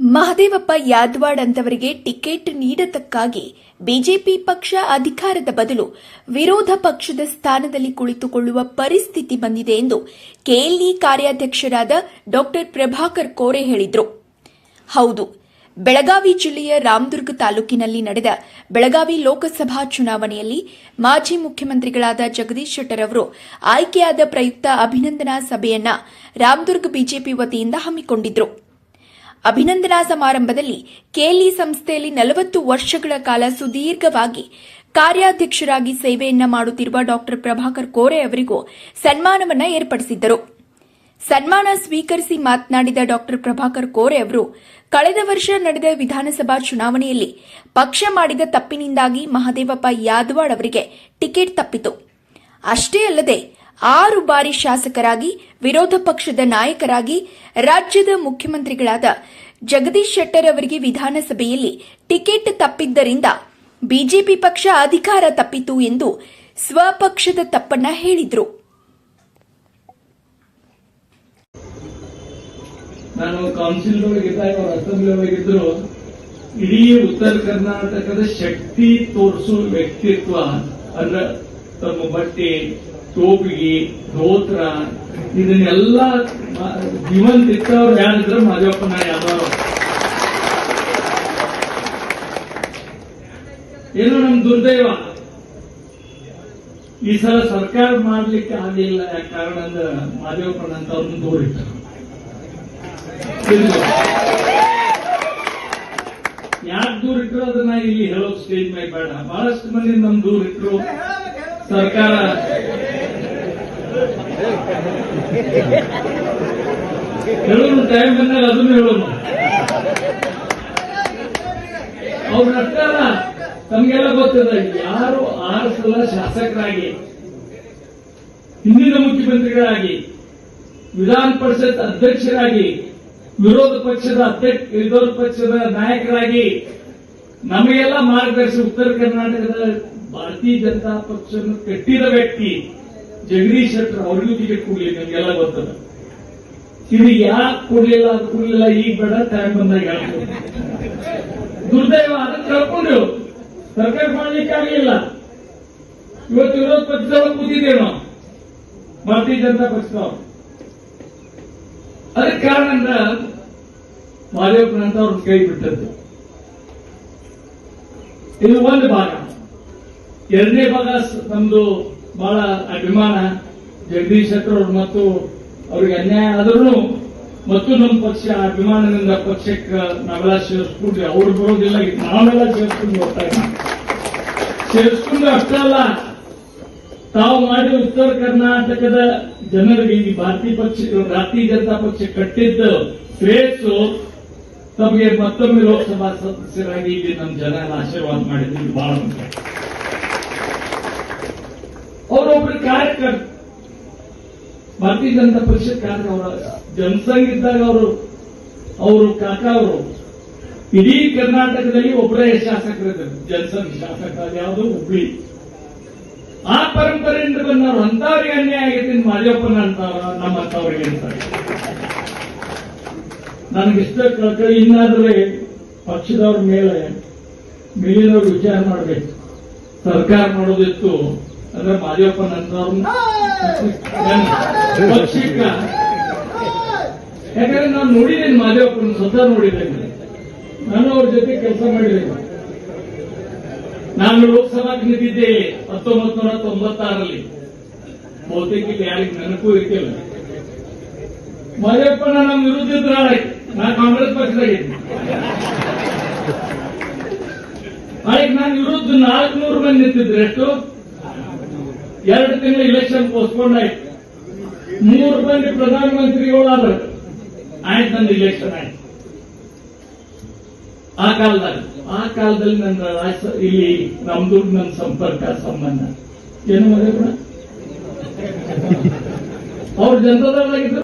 ಮಹದೇವಪ್ಪ ಯಾದ್ವಾಡ್ ಅಂತವರಿಗೆ ticket ನೀಡತಕ್ಕಾಗಿ BJP ಪಕ್ಷ ಅಧಿಕಾರದ ಬದಲು ವಿರೋಧ ಪಕ್ಷದ ಸ್ಥಾನದಲ್ಲಿ ಕುಳಿತುಕೊಳ್ಳುವ ಪರಿಸ್ಥಿತಿ ಬಂದಿದೆ ಎಂದು ಕೆಎಲ್ಇ ಕಾರ್ಯಾಧ್ಯಕ್ಷರಾದ ಡಾ. ಪ್ರಭಾಕರ್ ಕೋರೆ ಹೇಳಿದರು. ಹೌದು, ಬೆಳಗಾವಿ ಜಿಲ್ಲೆಯ ರಾಮದುರ್ಗ ತಾಲೂಕಿನಲ್ಲಿ ನಡೆದ ಬೆಳಗಾವಿ ಲೋಕಸಭಾ ಚುನಾವಣೆಯಲ್ಲಿ ಮಾಜಿ ಮುಖ್ಯಮಂತ್ರಿಗಳಾದ ಜಗದೀಶ್ ಶೆಟ್ಟರ್ ಅವರು ಆಯ್ಕೆಯಾದ ಪ್ರಯುಕ್ತ ಅಭಿನಂದನಾ ಸಭೆಯನ್ನ ರಾಮದುರ್ಗ ಬಿಜೆಪಿ ವತಿಯಿಂದ ಹಮ್ಮಿಕೊಂಡಿದ್ರು. ಅಭಿನಂದನಾ ಸಮಾರಂಭದಲ್ಲಿ ಕೇಲಿ ಸಂಸ್ಥೆಯಲ್ಲಿ ನಲವತ್ತು ವರ್ಷಗಳ ಕಾಲ ಸುದೀರ್ಘವಾಗಿ ಕಾರ್ಯಾಧ್ಯಕ್ಷರಾಗಿ ಸೇವೆಯನ್ನ ಮಾಡುತ್ತಿರುವ ಡಾಕ್ಟರ್ ಪ್ರಭಾಕರ್ ಕೋರೆ ಅವರಿಗೂ ಸನ್ಮಾನವನ್ನ ಏರ್ಪಡಿಸಿದ್ದರು. ಸನ್ಮಾನ ಸ್ವೀಕರಿಸಿ ಮಾತನಾಡಿದ ಡಾಕ್ಟರ್ ಪ್ರಭಾಕರ್ ಕೋರೆ ಅವರು, ಕಳೆದ ವರ್ಷ ನಡೆದ ವಿಧಾನಸಭಾ ಚುನಾವಣೆಯಲ್ಲಿ ಪಕ್ಷ ಮಾಡಿದ ತಪ್ಪಿನಿಂದಾಗಿ ಮಹದೇವಪ್ಪ ಯಾದವಾಡ್ ಅವರಿಗೆ ಟಿಕೆಟ್ ತಪ್ಪಿತು. ಅಷ್ಟೇ ಅಲ್ಲದೆ ಆರು ಬಾರಿ ಶಾಸಕರಾಗಿ, ವಿರೋಧ ಪಕ್ಷದ ನಾಯಕರಾಗಿ, ರಾಜ್ಯದ ಮುಖ್ಯಮಂತ್ರಿಗಳಾದ ಜಗದೀಶ್ ಶೆಟ್ಟರ್ ಅವರಿಗೆ ವಿಧಾನಸಭೆಯಲ್ಲಿ ಟಿಕೆಟ್ ತಪ್ಪಿದ್ದರಿಂದ ಬಿಜೆಪಿ ಪಕ್ಷ ಅಧಿಕಾರ ತಪ್ಪಿತು ಎಂದು ಸ್ವಪಕ್ಷದ ತಪ್ಪನ್ನ ಹೇಳಿದ್ರು. ನಾನು ಕೌನ್ಸಿಲ್ ಅಸೆಂಬ್ಲಿ ಇಡೀ ಉತ್ತರ ಕರ್ನಾಟಕದ ಶಕ್ತಿ ತೋರಿಸುವ ವ್ಯಕ್ತಿತ್ವ ಅಂದ್ರೆ ತಮ್ಮ ಬಟ್ಟೆ ಟೋಪಿಗೆ ಧೋತ್ರ, ಇದನ್ನೆಲ್ಲ ಜೀವಂತ ಇತ್ತವ್ರು ಯಾರಿದ್ರು ಮಾದೇವಪ್ಪನ ಯಾದವ್ ಏನು ನಮ್ ದುರ್ದೈವ. ಈ ಸಲ ಸರ್ಕಾರ ಮಾಡ್ಲಿಕ್ಕೆ ಆಗಲಿಲ್ಲ, ಯಾಕೆ ಕಾರಣ ಅಂದ್ರೆ ಮಾದೇವಪ್ಪನ ಅಂತ ಅವ್ರನ್ನ ದೂರ ಇಟ್ಟರು ಯಾಕೆ ದೂರ ಇಟ್ಟರು ಅದನ್ನ ಇಲ್ಲಿ ಹೇಳೋ ಸ್ಟೇಜ್ ಮೇಲೆ ಬೇಡ. ಬಹಳಷ್ಟು ಮಂದಿ ನಮ್ ದೂರ ಇಟ್ಟರು ಸರ್ಕಾರ. ಹೇಳೋಣ ಟೈಮ್ ಬಂದಾಗ ಅದನ್ನು ಹೇಳೋಣ ಅವ್ರ ಸರ್ಕಾರ ತಮಗೆಲ್ಲ ಗೊತ್ತಿದೆ, ಯಾರು ಆರು ಸಲ ಶಾಸಕರಾಗಿ, ಹಿಂದಿನ ಮುಖ್ಯಮಂತ್ರಿಗಳಾಗಿ, ವಿಧಾನ ಪರಿಷತ್ ಅಧ್ಯಕ್ಷರಾಗಿ, ವಿರೋಧ ಪಕ್ಷದ ಅಧ್ಯಕ್ಷ, ವಿರೋಧ ಪಕ್ಷದ ನಾಯಕರಾಗಿ ನಮಗೆಲ್ಲ ಮಾರ್ಗದರ್ಶಿ ಉತ್ತರ ಕರ್ನಾಟಕದ ಭಾರತೀಯ ಜನತಾ ಪಕ್ಷವನ್ನು ಕಟ್ಟಿದ ವ್ಯಕ್ತಿ ಜಗದೀಶ್ ಶೆಟ್ಟರ್ ಅವರಿಗೂ ಟಿಕೆಟ್ ಕೊಡ್ಲಿ ನಮಗೆಲ್ಲ ಗೊತ್ತದ. ಇದು ಯಾಕೆ ಕೊಡ್ಲಿಲ್ಲ ಅದು ಕೊಡ್ಲಿಲ್ಲ, ಈಗ ಬೇಡ ಟೈಮ್ ಬಂದಾಗ ದುರ್ದೈವ ಅದನ್ನ ಕಳ್ಕೊಂಡು ಸರ್ಕಾರ ಮಾಡ್ಲಿಕ್ಕೆ ಆಗಲಿಲ್ಲ. ಇವತ್ತು ವಿರೋಧ ಪಕ್ಷದವರು ಕೂತಿದ್ದೇವೆ ಭಾರತೀಯ ಜನತಾ ಪಕ್ಷದವರು. ಅದಕ್ಕೆ ಕಾರಣ ಅಂದ್ರೆ ಮಾದೇವಪ್ಪನಂತ ಅವ್ರನ್ನ ಕೈ ಬಿಟ್ಟದ್ದು. ಇದು ಒಂದು ಭಾಗ. ಎರಡನೇ ಭಾಗ ನಮ್ದು ಬಹಳ ಅಭಿಮಾನ. ಜಗದೀಶ್ ಶೆಟ್ಟರ್ ಅವರು ಮತ್ತು ಅವ್ರಿಗೆ ಅನ್ಯಾಯ ಆದ್ರೂ ಮತ್ತು ನಮ್ಮ ಪಕ್ಷ ಅಭಿಮಾನದಿಂದ ಪಕ್ಷಕ್ಕೆ ನಾವೆಲ್ಲ ಸೇರಿಸ್ಕೊಂಡ್ವಿ ಅವ್ರು ಬರೋದಿಲ್ಲ ನಾವೆಲ್ಲ ಸೇರಿಸ್ಕೊಂಡು ಹೋಗ್ತಾ ಇದ್ದೀವಿ. ಸೇರಿಸ್ಕೊಂಡು ಅಷ್ಟೇ ಅಲ್ಲ, ತಾವು ಮಾಡಿ ಉತ್ತರ ಕರ್ನಾಟಕದ ಜನರಿಗೆ ಈ ಭಾರತೀಯ ಪಕ್ಷ, ಭಾರತೀಯ ಜನತಾ ಪಕ್ಷ ಕಟ್ಟಿದ್ದ ಶ್ರೇಯಸ್ಸು ತಮಗೆ ಮತ್ತೊಮ್ಮೆ ಲೋಕಸಭಾ ಸದಸ್ಯರಾಗಿ ಇಲ್ಲಿ ನಮ್ಮ ಜನ ಆಶೀರ್ವಾದ ಮಾಡಿದ್ರು ಬಹಳ ಭಾರತೀಯ ಜನತಾ ಪರಿಷತ್ ಕಾರ್ಯ ಅವರ ಜನಸಂಘ ಇದ್ದಾಗ ಅವರು ಅವರು ಕಾಕ ಅವರು, ಇಡೀ ಕರ್ನಾಟಕದಲ್ಲಿ ಒಬ್ಬರೇ ಶಾಸಕರಿದ್ದರು ಜನಸಂಘ ಶಾಸಕ ಯಾವುದು ಹುಬ್ಳಿ. ಆ ಪರಂಪರೆಯಿಂದ ಬಂದವರು ಅಂತವ್ರಿಗೆ ಅನ್ಯಾಯ ಆಗೈತೆ ಮಾದೇವಪ್ಪನ ಅಂತವ್ರ ನಮ್ಮ ಅಂತವ್ರಿಗೆ ಅಂತ. ನನಗಿಷ್ಟ ಕಳ್ಕಳಿ, ಇನ್ನಾದ್ರೆ ಪಕ್ಷದವ್ರ ಮೇಲೆ ಮೇಲಿನವ್ರು ವಿಚಾರ ಮಾಡಬೇಕು. ಸರ್ಕಾರ ಮಾಡೋದಿತ್ತು. ಅಂದ್ರೆ ಅಂತವ್ರನ್ನ ಪಕ್ಷಕ್ಕ. ಯಾಕಂದ್ರೆ ನಾನು ನೋಡಿದ್ದೇನೆ ಮಾದೇವಪ್ಪನ ಸ್ವತಃ ನೋಡಿದ್ದೇನೆ. ನಾನು ಅವ್ರ ಜೊತೆ ಕೆಲಸ ಮಾಡಿದ್ದೇನೆ. ನಾನು ಲೋಕಸಭಾ ನಿಂತಿದ್ದೆ ಹತ್ತೊಂಬತ್ತು ನೂರ ತೊಂಬತ್ತಾರಲ್ಲಿ ಬಹುತೇಕ ಇಲ್ಲಿ ಯಾರಿಗೆ ನೆನಪು ಇರ್ತಿಲ್ಲ. ಮಜಪ್ಪನ ನಮ್ಮ ವಿರುದ್ಧ ಇದ್ರ ನಾ ಕಾಂಗ್ರೆಸ್ ಪಕ್ಷದಾಗಿದ್ದೆ ಆಯ್ತು ನಾನು ವಿರುದ್ಧ ನಾಲ್ಕುನೂರು ಮಂದಿ ನಿಂತಿದ್ರೆ ಎಷ್ಟು? ಎರಡು ತಿಂಗಳು ಇಲೆಕ್ಷನ್ ಪೋಸ್ಟ್ಪೋನ್ ಆಯ್ತು. ಮೂರು ಮಂದಿ ಪ್ರಧಾನಮಂತ್ರಿಗಳಾದ್ರು. ಆಯ್ತು ನಂದು ಇಲೆಕ್ಷನ್ ಆಯ್ತು. ಆ ಕಾಲದಲ್ಲಿ ಆ ಕಾಲದಲ್ಲಿ ನನ್ನ ರಾಜ್ಯ ಇಲ್ಲಿ ನಮ್ದು ನನ್ನ ಸಂಪರ್ಕ, ಸಂಬಂಧ. ಏನು ಮಾಡಿದ್ರು ಅವ್ರ ಜನತಾದಳಾಗಿದ್ರು